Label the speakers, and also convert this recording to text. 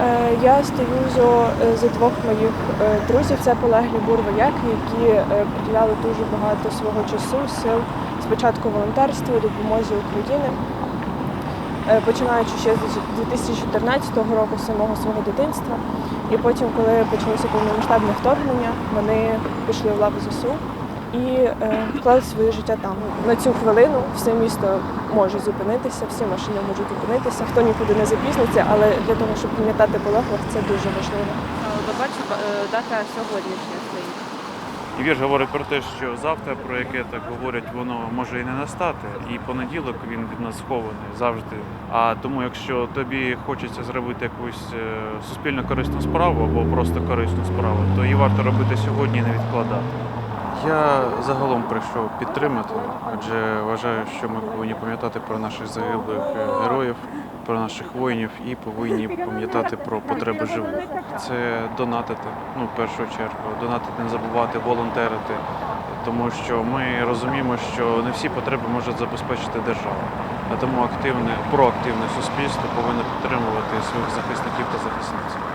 Speaker 1: Е, Я стою за, за двох моїх е, друзів. Це полеглі бурвояки, які е, приділяли дуже багато свого часу, сил спочатку волонтерству, допомозі України. Е, Починаючи ще з 2014 року, самого свого дитинства. І потім, коли почалося повномасштабне вторгнення, вони пішли в лаву ЗСУ і е, вклали своє життя там. На цю хвилину все місто може зупинитися, всі машини можуть зупинитися, хто нікуди не запізниться, але для того, щоб пам'ятати полеглих, це дуже важливо.
Speaker 2: Бачу, е, дата сьогоднішня стоїть.
Speaker 3: І вірш говорить про те, що завтра, про яке так говорять, воно може і не настати. І понеділок він від нас схований завжди. А тому, якщо тобі хочеться зробити якусь е, суспільно корисну справу або просто корисну справу, то її варто робити сьогодні і не відкладати. Я загалом прийшов підтримати, адже вважаю, що ми повинні пам'ятати про наших загиблих героїв, про наших воїнів і повинні пам'ятати про потреби живих. Це донатити, ну в першу чергу, донатити, не забувати, волонтерити, тому що ми розуміємо, що не всі потреби може забезпечити держава. А тому активне, проактивне суспільство повинно підтримувати своїх захисників та захисниць.